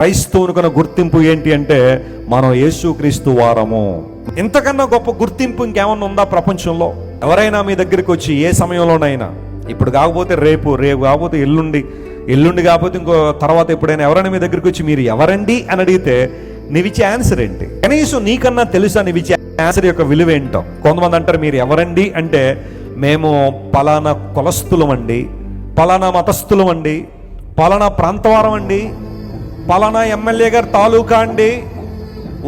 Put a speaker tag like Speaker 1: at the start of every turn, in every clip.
Speaker 1: క్రైస్తవునికున్న గుర్తింపు ఏంటి అంటే మనం యేసుక్రీస్తు వారము. ఇంతకన్నా గొప్ప గుర్తింపు ఇంకేమన్నా ఉందా ప్రపంచంలో? ఎవరైనా మీ దగ్గరికి వచ్చి ఏ సమయంలోనైనా? ఇప్పుడు కాకపోతే రేపు రేపు కాకపోతే ఎల్లుండి ఎల్లుండి కాకపోతే ఇంకో తర్వాత ఎప్పుడైనా ఎవరైనా మీ దగ్గరికి వచ్చి మీరు ఎవరండి అని అడిగితే నీవిచ్చే ఆన్సర్ ఏంటి? కనీసం నీకన్నా తెలుసా నీవిచ్చే ఆన్సర్ యొక్క విలువ ఏంటో? కొంతమంది అంటారు మీరు ఎవరండి అంటే మేము పలానా కులస్తులం అండి పలానా మతస్థులం అండి పలానా ప్రాంతవారం అండి పలానా ఎమ్మెల్యే గారు తాలూకా అండి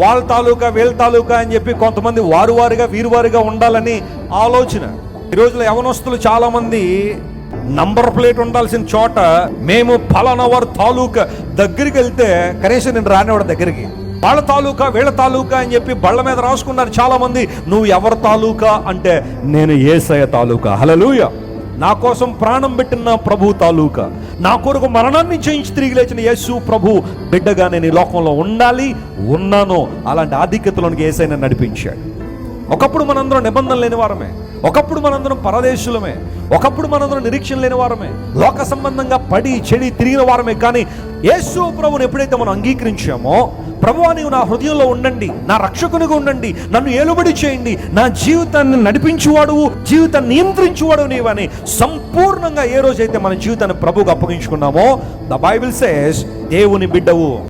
Speaker 1: వాళ్ళ తాలూకా వీళ్ళ తాలూకా అని చెప్పి కొంతమంది వారు వారుగా వీరు వారుగా ఉండాలని ఆలోచన. ఈ రోజులో యవనస్తులు చాలా మంది నంబర్ ప్లేట్ ఉండాల్సిన చోట మేము ఫలానా వారు తాలూకా దగ్గరికి వెళ్తే కనీసం నేను రానివాడు దగ్గరికి. వాళ్ళ తాలూకా వీళ్ళ తాలూకా అని చెప్పి బళ్ళ మీద రాసుకున్నారు చాలా మంది నువ్వు ఎవరి తాలూకా అంటే నేను ఏసయ తాలూకా. హలలుయ నా కోసం ప్రాణం పెట్టిన ప్రభు తాలూకా. నా కొరకు మరణాన్ని చేయించి తిరిగి లేచిన యేసు ప్రభు బిడ్డగా నేను ఈ లోకంలో ఉండాలి ఉన్నాను. అలాంటి ఆధిక్యతలోనికి ఏసైనా నడిపించాడు. ఒకప్పుడు మనందరం నిబంధన లేని వారమే. ఒకప్పుడు మనందరం పరదేశులమే. ఒకప్పుడు మనందరం నిరీక్షణ లేని వారమే. లోక సంబంధంగా పడి చెడి తిరిగిన వారమే. కానీ యేసు ప్రభుని ఎప్పుడైతే మనం అంగీకరించామో ప్రభువా నీవు నా హృదయంలో ఉండండి నా రక్షకునిగా ఉండండి నన్ను ఏలుబడి చేయండి. నా జీవితాన్ని నడిపించువాడువు జీవితాన్ని నియంత్రించువాడు నీవని సంపూర్ణంగా ఏ రోజైతే మన జీవితాన్ని ప్రభువుకు అప్పగించుకున్నామో ద బైబిల్ సేస్ దేవుని బిడ్డవు.